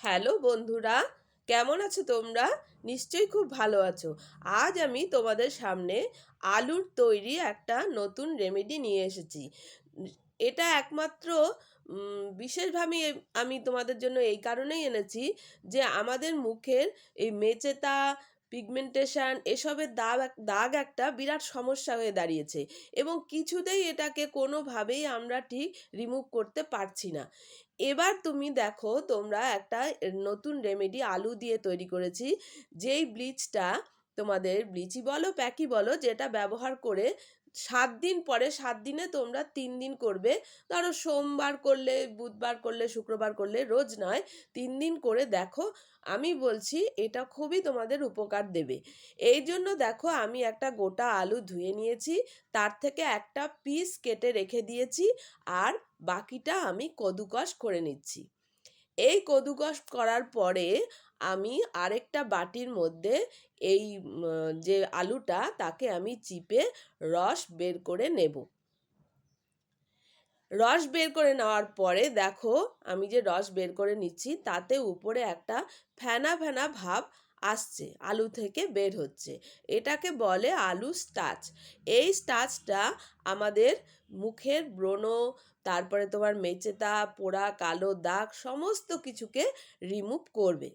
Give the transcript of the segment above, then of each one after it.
Hello বন্ধুরা, কেমন আছো তোমরা? নিশ্চয়ই খুব ভালো আছো। আজ আমি তোমাদের সামনে আলুর তৈরি একটা নতুন রেমেডি নিয়ে এসেছি। এটা একমাত্র বিশেষভাবে আমি তোমাদের জন্য এই কারণেই এনেছি যে আমাদের মুখের এই মেচেতা পিগমেন্টেশন এসবের দাগ দাগ একটা বিরাট সমস্যা হয়ে দাঁড়িয়েছে এবং কিছুতেই এটাকে কোনোভাবেই আমরা ঠিক রিমুভ করতে পারছি না। এবার তুমি দেখো তোমরা একটা নতুন রেমেডি আলু দিয়ে তৈরি করেছি, যেই ব্লিচটা তোমাদের ব্লিচই বলো প্যাকই বলো, যেটা ব্যবহার করে সাত দিন পরে, সাত দিনে তোমরা তিন দিন করবে। ধরো সোমবার করলে, বুধবার করলে, শুক্রবার করলে রোজ নয়, তিন দিন করে দেখো, আমি বলছি এটা খুবই তোমাদের উপকার দেবে। এই জন্য দেখো আমি একটা গোটা আলু ধুয়ে নিয়েছি, তার থেকে একটা পিস কেটে রেখে দিয়েছি, আর বাকিটা আমি কদুকস করে নিচ্ছি। এই কদুকস করার পরে আমি আরেকটা বাটির মধ্যে এই যে আলুটা তাকে আমি চিপে রস বের করে নেব। রস বের করে নেওয়ার পরে দেখো আমি যে রস বের করে নিচ্ছি তাতে উপরে একটা ফেনা ফেনা ভাব আসছে, আলু থেকে বের হচ্ছে। এটাকে বলে আলু স্টাচ। এই স্টাচটা আমাদের মুখের ব্রণ, তারপরে তোমার মেচেতা, পোড়া, কালো দাগ সমস্ত কিছুকে রিমুভ করবে।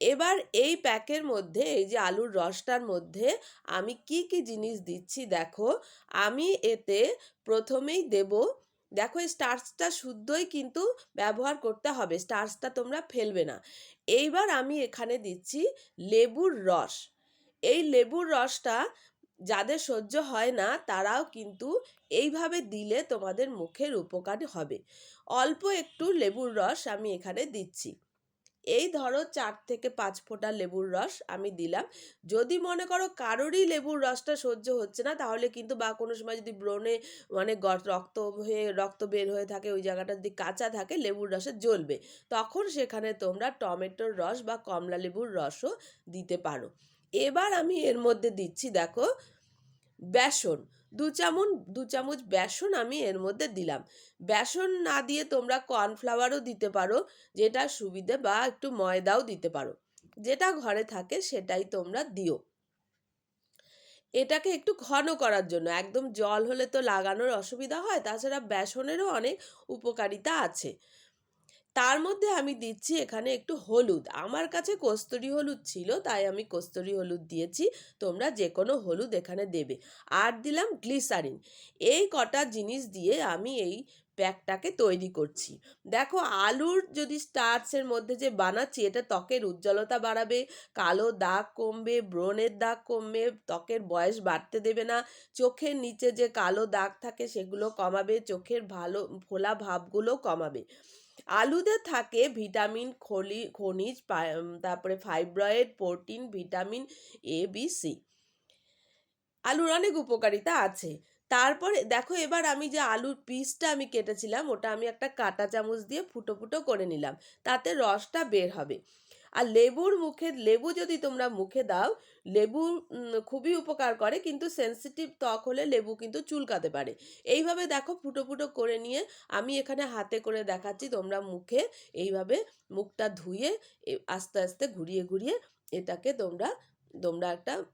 এবার এই প্যাকের মধ্যে, এই যে আলুর রসটার মধ্যে আমি কি কি জিনিস দিচ্ছি দেখো। আমি এতে প্রথমেই দেব দেখো এই স্টার্চটা শুদ্ধই কিন্তু ব্যবহার করতে হবে। স্টার্চটা তোমরা ফেলবে না। এইবার আমি এখানে দিচ্ছি লেবুর রস। এই লেবুর রসটা যাদের সহ্য হয় না, তারাও কিন্তু এইভাবে দিলে তোমাদের মুখের উপকার হবে। অল্প একটু লেবুর রস আমি এখানে দিচ্ছি। এই ধরো চার থেকে পাঁচ ফোঁটা লেবুর রস আমি দিলাম। যদি মনে করো কারোরই লেবুর রসটা সহ্য হচ্ছে না, তাহলে কিন্তু বা কোনো সময় যদি ব্রণে মানে রক্ত হয়ে, রক্ত বের হয়ে থাকে, ওই জায়গাটা যদি কাঁচা থাকে, লেবুর রসে জ্বলবে। তখন সেখানে তোমরা টমেটোর রস বা কমলা লেবুর রসও দিতে পারো। এবার আমি এর মধ্যে দিচ্ছি, দেখো বেসন, দু চামচ দু চামচ বেসন আমি এর মধ্যে দিলাম। বেসন না দিয়ে তোমরা কর্নফ্লাওয়ারও দিতে পারো, যেটা সুবিধে বা একটু ময়দাও দিতে পারো। যেটা ঘরে থাকে সেটাই তোমরা দিও। এটাকে একটু ঘন করার জন্য, একদম জল হলে তো লাগানোর অসুবিধা হয়, তাছাড়া বেসনেরও অনেক উপকারিতা আছে। তার মধ্যে আমি দিচ্ছি এখানে একটু হলুদ। আমার কাছে কস্তুরি হলুদ ছিল, তাই আমি কস্তুরি হলুদ দিয়েছি। তোমরা যে কোনো হলুদ এখানে দেবে। আর দিলাম গ্লিসারিন। এই কটা জিনিস দিয়ে আমি এই প্যাকটাকে তৈরি করছি। দেখো, আলুর যদি স্টার্চের মধ্যে যে বানাচ্ছি, এটা ত্বকের উজ্জ্বলতা বাড়াবে, কালো দাগ কমবে, ব্রণের দাগ কমবে, ত্বকের বয়স বাড়তে দেবে না, চোখের নিচে যে কালো দাগ থাকে সেগুলো কমাবে, চোখের ভালো, ফোলা ভাবগুলো কমাবে। আলুতে থাকে ভিটামিন, খলি, খনিজ তারপরে fibroid, protein, vitamin A B C আলুর অনেক উপকারিতা আছে। তারপরে দেখো, এবার আমি যে আলুর পিসটা আমি কেটেছিলাম, ওটা আমি একটা কাঁটা চামচ দিয়ে ফুটো ফুটো করে নিলাম। তাতে রসটা বের হবে। আর লেবুর মুখে, লেবু যদি তোমরা মুখে দাও, লেবু খুবই উপকার করে, কিন্তু সেনসিটিভ ত্বক হলে লেবু কিন্তু চুলকাতে পারে। এইভাবে দেখো ফুটো ফুটো করে নিয়ে আমি এখানে হাতে করে দেখাচ্ছি, তোমরা মুখে এইভাবে মুখটা ধুয়ে আস্তে আস্তে ঘুরিয়ে ঘুরিয়ে এটাকে তোমরা তোমরা একটা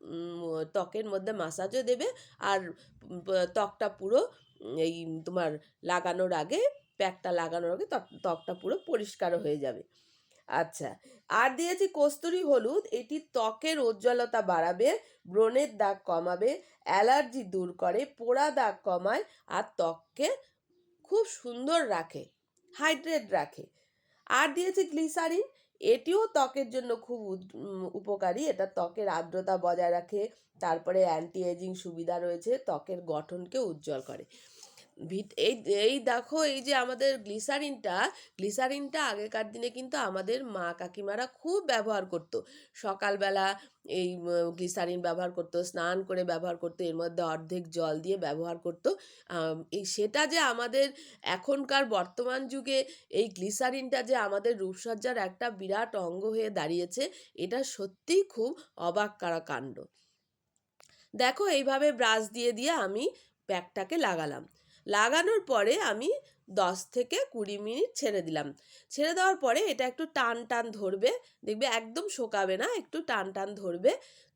ত্বকের মধ্যে মাসাজও দেবে আর ত্বকটা পুরো এই তোমার লাগানোর আগে, প্যাকটা লাগানোর আগে ত্বক- ত্বকটা পুরো পরিষ্কারও হয়ে যাবে। আচ্ছা আর দিয়েছি কস্তুরি হলুদ। এটি ত্বকের উজ্জ্বলতা বাড়াবে, ব্রণের দাগ কমাবে, অ্যালার্জি দূর করে, পোড়া দাগ কমায়, আর ত্বককে খুব সুন্দর রাখে, হাইড্রেট রাখে। আর দিয়েছি গ্লিসারিন। এটিও ত্বকের জন্য খুব উপকারী। এটা ত্বকের আর্দ্রতা বজায় রাখে, তারপরে অ্যান্টি এজিং সুবিধা রয়েছে, ত্বকের গঠনকে উজ্জ্বল করে। এই এই দেখো, এই যে আমাদের গ্লিসারিনটা গ্লিসারিনটা আগেকার দিনে কিন্তু আমাদের মা কাকিমারা খুব ব্যবহার করতো। সকালবেলা এই গ্লিসারিন ব্যবহার করতো, স্নান করে ব্যবহার করতো, এর মধ্যে অর্ধেক জল দিয়ে ব্যবহার করতো। এই সেটা যে আমাদের এখনকার বর্তমান যুগে, এই গ্লিসারিনটা যে আমাদের রূপসজ্জার একটা বিরাট অঙ্গ হয়ে দাঁড়িয়েছে, এটা সত্যিই খুব অবাক করা কাণ্ড। দেখো, এইভাবে ব্রাশ দিয়ে দিয়ে আমি প্যাকটাকে লাগালাম। লাগানোর পরে আমি দশ থেকে কুড়ি মিনিট ছেড়ে দিলাম। ছেড়ে দেওয়ার পরে এটা একটু টান টান ধরবে, দেখবে একদম শোকাবে না, একটু টান টান ধরবে।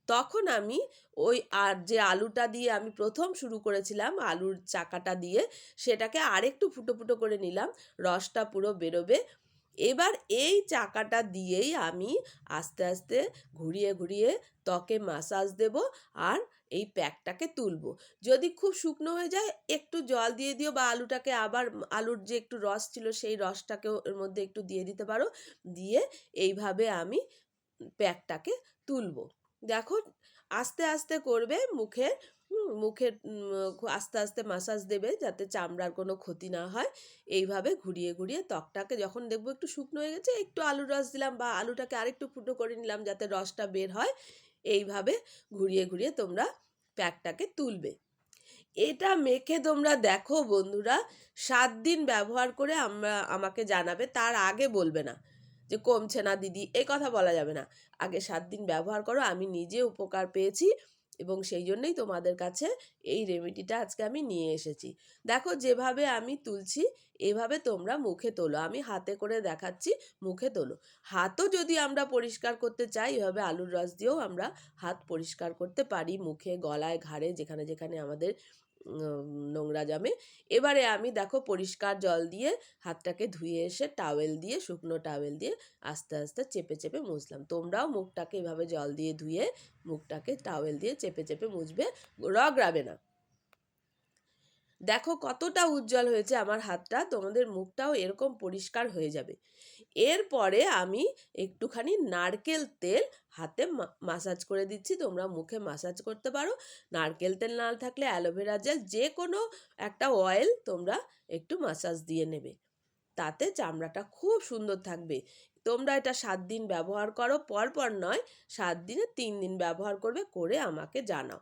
তখন আমি ওই আর যে আলুটা দিয়ে আমি প্রথম শুরু করেছিলাম, আলুর চাকাটা দিয়ে, সেটাকে আরেকটু ফুটো ফুটো করে নিলাম, রসটা পুরো বেরোবে। এবার এই চাকাটা দিয়েই আমি আস্তে আস্তে ঘুরিয়ে ঘুরিয়ে ত্বকে মাসাজ দেব আর এই প্যাকটাকে তুলবো। যদি খুব শুকনো হয়ে যায়, একটু জল দিয়ে দিও বা আলুটাকে আবার আলুর যে একটু রস ছিল সেই রসটাকেও এর মধ্যে একটু দিয়ে দিতে পারো। দিয়ে এইভাবে আমি প্যাকটাকে তুলবো। দেখো, আস্তে আস্তে করবে মুখের মুখের আস্তে আস্তে মাসাজ দেবে যাতে চামড়ার কোনো ক্ষতি না হয়। এইভাবে ঘুরিয়ে ঘুরিয়ে ত্বকটাকে যখন দেখব একটু শুকনো হয়ে গেছে, একটু আলুর রস দিলাম বা আলুটাকে আরেকটু ফুটো করে নিলাম যাতে রসটা বের হয় এইভাবে ঘুরিয়ে ঘুরিয়ে তোমরা প্যাকটাকে তুলবে। এটা মেখে তোমরা দেখো বন্ধুরা, সাত দিন ব্যবহার করে আমরা, আমাকে জানাবে, তার আগে বলবে না যে কমছে না দিদি, এ কথা বলা যাবে না। আগে সাত দিন ব্যবহার করো, আমি নিজে উপকার পেয়েছি এবং সেই জন্যই তোমাদের কাছে এই রেমেডিটা আজকে আমি নিয়ে এসেছি। দেখো, যেভাবে আমি তুলছি, এভাবে তোমরা মুখে তোলো। আমি হাতে করে দেখাচ্ছি, মুখে তোলো। হাতও যদি আমরা পরিষ্কার করতে চাই, এভাবে আলুর রস দিয়েও আমরা হাত পরিষ্কার করতে পারি, মুখে, গলায়, ঘাড়ে, যেখানে যেখানে আমাদের নোংরা জমে। এবারে আমি দেখো পরিষ্কার জল দিয়ে হাতটাকে ধুয়ে এসে টাওয়েল দিয়ে, শুকনো টাওয়েল দিয়ে আস্তে আস্তে চেপে চেপে মুছলাম। তোমরাও মুখটাকে এভাবে জল দিয়ে ধুয়ে, মুখটাকে টাওয়েল দিয়ে চেপে চেপে মুছবে, রগড়াবে না। দেখো কতটা উজ্জ্বল হয়েছে আমার হাতটা, তোমাদের মুখটাও এরকম পরিষ্কার হয়ে যাবে। এরপরে আমি একটুখানি নারকেল তেল হাতে মাসাজ করে দিচ্ছি, তোমরা মুখে মাসাজ করতে পারো। নারকেল তেল না থাকলে অ্যালোভেরা জেল যে কোনো একটা অয়েল তোমরা একটু মাসাজ দিয়ে নেবে। তাতে চামড়াটা খুব সুন্দর থাকবে। তোমরা এটা সাত দিন ব্যবহার করো পর পর নয়, সাত দিনে তিন দিন ব্যবহার করবে, করে আমাকে জানাও।